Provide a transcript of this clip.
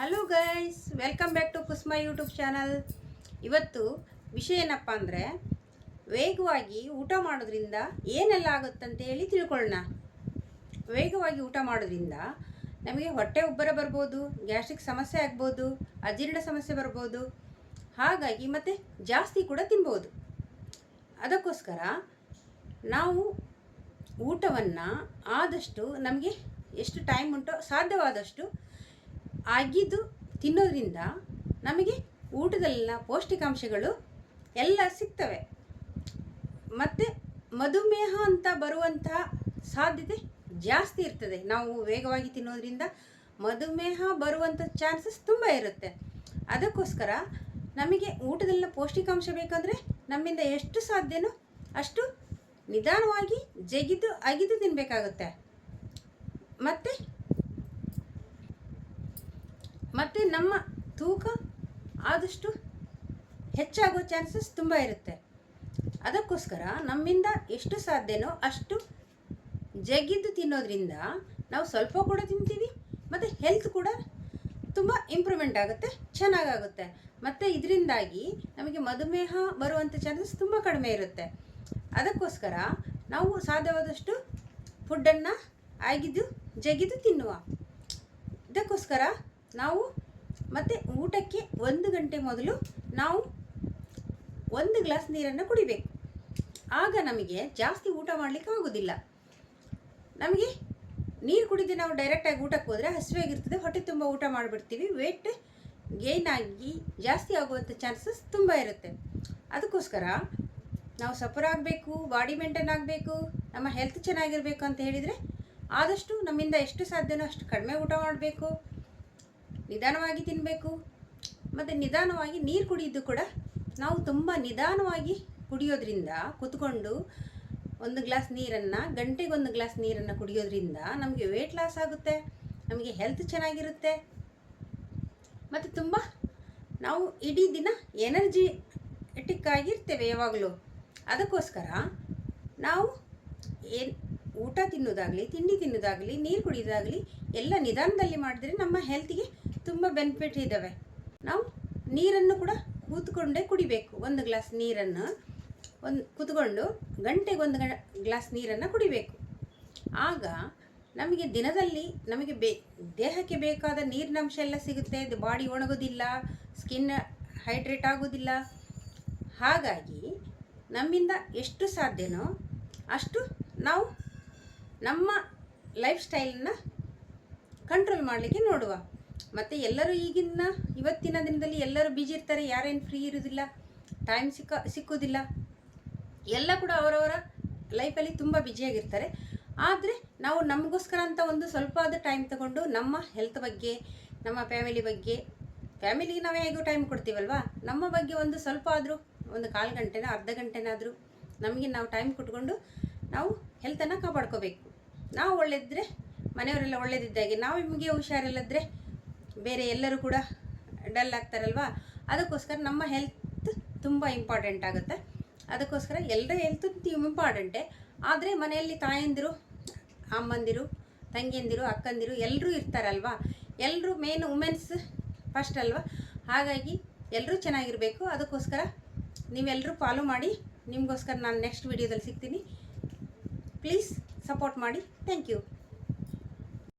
Hello guys welcome back to Kusma YouTube channel ಇವತ್ತು ವಿಷಯ ಏನಪ್ಪ ಅಂದರೆ, ವೇಗವಾಗಿ ಊಟ ಮಾಡೋದ್ರಿಂದ ಏನೆಲ್ಲ ಆಗುತ್ತಂತ ಹೇಳಿ ತಿಳ್ಕೊಳ್ಳೋಣ. ವೇಗವಾಗಿ ಊಟ ಮಾಡೋದ್ರಿಂದ ನಮಗೆ ಹೊಟ್ಟೆ ಉಬ್ಬರ ಬರ್ಬೋದು, ಗ್ಯಾಸ್ಟ್ರಿಕ್ ಸಮಸ್ಯೆ ಆಗ್ಬೋದು, ಅಜೀರ್ಣ ಸಮಸ್ಯೆ ಬರ್ಬೋದು, ಹಾಗಾಗಿ ಮತ್ತು ಜಾಸ್ತಿ ಕೂಡ ತಿನ್ಬೋದು. ಅದಕ್ಕೋಸ್ಕರ ನಾವು ಊಟವನ್ನು ಆದಷ್ಟು ನಮಗೆ ಎಷ್ಟು ಟೈಮ್ ಉಂಟೋ ಸಾಧ್ಯವಾದಷ್ಟು ಆಗಿದ್ದು ತಿನ್ನೋದ್ರಿಂದ ನಮಗೆ ಊಟದಲ್ಲಿನ ಪೌಷ್ಟಿಕಾಂಶಗಳು ಎಲ್ಲ ಸಿಗ್ತವೆ. ಮತ್ತು ಮಧುಮೇಹ ಅಂತ ಬರುವಂತಹ ಸಾಧ್ಯತೆ ಜಾಸ್ತಿ ಇರ್ತದೆ. ನಾವು ವೇಗವಾಗಿ ತಿನ್ನೋದ್ರಿಂದ ಮಧುಮೇಹ ಬರುವಂಥ ಚಾನ್ಸಸ್ ತುಂಬ ಇರುತ್ತೆ. ಅದಕ್ಕೋಸ್ಕರ ನಮಗೆ ಊಟದಲ್ಲಿನ ಪೌಷ್ಟಿಕಾಂಶ ಬೇಕಂದರೆ ನಮ್ಮಿಂದ ಎಷ್ಟು ಸಾಧ್ಯನೋ ಅಷ್ಟು ನಿಧಾನವಾಗಿ ಜಗಿದು ಅಗಿದು ತಿನ್ನಬೇಕಾಗುತ್ತೆ ಮತ್ತು ಮತ್ತು ನಮ್ಮ ತೂಕ ಆದಷ್ಟು ಹೆಚ್ಚಾಗೋ ಚಾನ್ಸಸ್ ತುಂಬ ಇರುತ್ತೆ. ಅದಕ್ಕೋಸ್ಕರ ನಮ್ಮಿಂದ ಎಷ್ಟು ಸಾಧ್ಯನೋ ಅಷ್ಟು ಜಗ್ಗಿದ್ದು ತಿನ್ನೋದ್ರಿಂದ ನಾವು ಸ್ವಲ್ಪ ಕೂಡ ತಿಂತೀವಿ, ಮತ್ತು ಹೆಲ್ತ್ ಕೂಡ ತುಂಬ ಇಂಪ್ರೂವ್ಮೆಂಟ್ ಆಗುತ್ತೆ, ಚೆನ್ನಾಗಾಗುತ್ತೆ. ಮತ್ತು ಇದರಿಂದಾಗಿ ನಮಗೆ ಮಧುಮೇಹ ಬರುವಂಥ ಚಾನ್ಸಸ್ ತುಂಬ ಕಡಿಮೆ ಇರುತ್ತೆ. ಅದಕ್ಕೋಸ್ಕರ ನಾವು ಸಾಧ್ಯವಾದಷ್ಟು ಫುಡ್ಡನ್ನು ಆಗಿದ್ದು ಜಗಿದು ತಿನ್ನುವ. ಇದಕ್ಕೋಸ್ಕರ ನಾವು ಮತ್ತು ಊಟಕ್ಕೆ ಒಂದು ಗಂಟೆ ಮೊದಲು ನಾವು ಒಂದು ಗ್ಲಾಸ್ ನೀರನ್ನು ಕುಡಿಬೇಕು. ಆಗ ನಮಗೆ ಜಾಸ್ತಿ ಊಟ ಮಾಡಲಿಕ್ಕೆ ಆಗೋದಿಲ್ಲ. ನಮಗೆ ನೀರು ಕುಡಿದು ನಾವು ಡೈರೆಕ್ಟಾಗಿ ಊಟಕ್ಕೆ ಹೋದರೆ ಹಸಿವಾಗಿರ್ತದೆ, ಹೊಟ್ಟೆ ತುಂಬ ಊಟ ಮಾಡಿಬಿಡ್ತೀವಿ. ವೆಯ್ಟ್ ಗೇನ್ ಆಗಿ ಜಾಸ್ತಿ ಆಗುವಂಥ ಚಾನ್ಸಸ್ ತುಂಬ ಇರುತ್ತೆ. ಅದಕ್ಕೋಸ್ಕರ ನಾವು ಸಫರ್ ಆಗಬೇಕು ಬಾಡಿ ಮೇಂಟೈನ್ ಆಗಬೇಕು, ನಮ್ಮ ಹೆಲ್ತ್ ಚೆನ್ನಾಗಿರಬೇಕು ಅಂತ ಹೇಳಿದರೆ ಆದಷ್ಟು ನಮ್ಮಿಂದ ಎಷ್ಟು ಸಾಧ್ಯನೋ ಅಷ್ಟು ಕಡಿಮೆ ಊಟ ಮಾಡಬೇಕು. ನಿಧಾನವಾಗಿ ತಿನ್ನಬೇಕು ಮತ್ತು ನಿಧಾನವಾಗಿ ನೀರು ಕುಡಿಯೋದು ಕೂಡ ನಾವು ತುಂಬ ನಿಧಾನವಾಗಿ ಕುಡಿಯೋದ್ರಿಂದ ಕುತ್ಕೊಂಡು ಒಂದು ಗ್ಲಾಸ್ ನೀರನ್ನು ಗಂಟೆಗೊಂದು ಗ್ಲಾಸ್ ನೀರನ್ನು ಕುಡಿಯೋದ್ರಿಂದ ನಮಗೆ ವೇಟ್ ಲಾಸ್ ಆಗುತ್ತೆ, ನಮಗೆ ಹೆಲ್ತ್ ಚೆನ್ನಾಗಿರುತ್ತೆ. ಮತ್ತು ತುಂಬ ನಾವು ಇಡೀ ದಿನ ಎನರ್ಜಿಟಿಕ್ ಆಗಿರ್ತೇವೆ ಯಾವಾಗಲೂ. ಅದಕ್ಕೋಸ್ಕರ ನಾವು ಏನು ಊಟ ತಿನ್ನೋದಾಗಲಿ ತಿಂಡಿ ತಿನ್ನೋದಾಗಲಿ ನೀರು ಕುಡಿಯೋದಾಗಲಿ ಎಲ್ಲ ನಿಧಾನದಲ್ಲಿ ಮಾಡಿದ್ರೆ ನಮ್ಮ ಹೆಲ್ತಿಗೆ ತುಂಬ ಬೆನಿಫಿಟ್ ಇದ್ದಾವೆ ನಾವು ನೀರನ್ನು ಕೂಡ ಕೂತ್ಕೊಂಡೇ ಕುಡಿಬೇಕು. ಒಂದು ಗ್ಲಾಸ್ ನೀರನ್ನು ಒಂದು ಕೂತ್ಕೊಂಡು ಗಂಟೆಗೆ ಒಂದು ಗ್ಲಾಸ್ ನೀರನ್ನು ಕುಡಿಬೇಕು. ಆಗ ನಮಗೆ ದಿನದಲ್ಲಿ ನಮಗೆ ಬೇ, ದೇಹಕ್ಕೆ ಬೇಕಾದ ನೀರಿನಂಶ ಎಲ್ಲ ಸಿಗುತ್ತೆ. ಬಾಡಿ ಒಣಗೋದಿಲ್ಲ ಸ್ಕಿನ್ ಹೈಡ್ರೇಟ್ ಆಗೋದಿಲ್ಲ ಹಾಗಾಗಿ ನಮ್ಮಿಂದ ಎಷ್ಟು ಸಾಧ್ಯನೋ ಅಷ್ಟು ನಾವು ನಮ್ಮ ಲೈಫ್ ಸ್ಟೈಲನ್ನು ಕಂಟ್ರೋಲ್ ಮಾಡಲಿಕ್ಕೆ ನೋಡುವ. ಮತ್ತು ಎಲ್ಲರೂ ಈಗಿನ ಇವತ್ತಿನ ದಿನದಲ್ಲಿ ಎಲ್ಲರೂ ಬಿಜಿ ಇರ್ತಾರೆ, ಯಾರೇನು ಫ್ರೀ ಇರೋದಿಲ್ಲ ಟೈಮ್ ಸಿಕ್ಕ, ಸಿಕ್ಕೋದಿಲ್ಲ. ಎಲ್ಲ ಕೂಡ ಅವರವರ ಲೈಫಲ್ಲಿ ತುಂಬ ಬ್ಯುಸಿಯಾಗಿರ್ತಾರೆ ಆದರೆ ನಾವು ನಮಗೋಸ್ಕರ ಅಂತ ಒಂದು ಸ್ವಲ್ಪ ಆದ ಟೈಮ್ ತಗೊಂಡು ನಮ್ಮ ಹೆಲ್ತ್ ಬಗ್ಗೆ, ನಮ್ಮ ಫ್ಯಾಮಿಲಿ ಬಗ್ಗೆ ಫ್ಯಾಮಿಲಿಗೆ ನಾವು ಹೇಗೂ ಟೈಮ್ ಕೊಡ್ತೀವಲ್ವಾ? ನಮ್ಮ ಬಗ್ಗೆ ಒಂದು ಸ್ವಲ್ಪ ಆದರೂ ಒಂದು ಕಾಲು ಗಂಟೆನ, ಅರ್ಧ ಗಂಟೆನಾದರೂ ನಮಗೆ ನಾವು ಟೈಮ್ ಕೊಟ್ಕೊಂಡು ನಾವು ಹೆಲ್ತನ್ನು ಕಾಪಾಡ್ಕೋಬೇಕು. ನಾವು ಒಳ್ಳೆದಿದ್ದರೆ ಮನೆಯವರೆಲ್ಲ ಒಳ್ಳೆದಿದ್ದಾಗೆ, ನಾವು ನಿಮಗೆ ಹುಷಾರಿಲ್ಲದ್ರೆ ಬೇರೆ ಎಲ್ಲರೂ ಕೂಡ ಡಲ್ ಆಗ್ತಾರಲ್ವಾ? ಅದಕ್ಕೋಸ್ಕರ ನಮ್ಮ ಹೆಲ್ತ್ ತುಂಬ ಇಂಪಾರ್ಟೆಂಟ್ ಆಗುತ್ತೆ. ಅದಕ್ಕೋಸ್ಕರ ಎಲ್ಲರ ಹೆಲ್ತ್ ಇಂಪಾರ್ಟೆಂಟೇ ಆದರೆ ಮನೆಯಲ್ಲಿ ತಾಯಂದಿರು, ಅಮ್ಮಂದಿರು, ತಂಗಿಯಂದಿರು, ಅಕ್ಕಂದಿರು ಎಲ್ಲರೂ ಇರ್ತಾರಲ್ವಾ? ಎಲ್ಲರೂ ಮೇನ್ ವುಮೆನ್ಸ್ ಫಸ್ಟ್ ಅಲ್ವಾ? ಹಾಗಾಗಿ ಎಲ್ಲರೂ ಚೆನ್ನಾಗಿರಬೇಕು. ಅದಕ್ಕೋಸ್ಕರ ನೀವೆಲ್ಲರೂ ಫಾಲೋ ಮಾಡಿ. ನಿಮಗೋಸ್ಕರ ನಾನು ನೆಕ್ಸ್ಟ್ ವೀಡಿಯೋದಲ್ಲಿ ಸಿಗ್ತೀನಿ. ಪ್ಲೀಸ್ ಸಪೋರ್ಟ್ ಮಾಡಿ. Thank you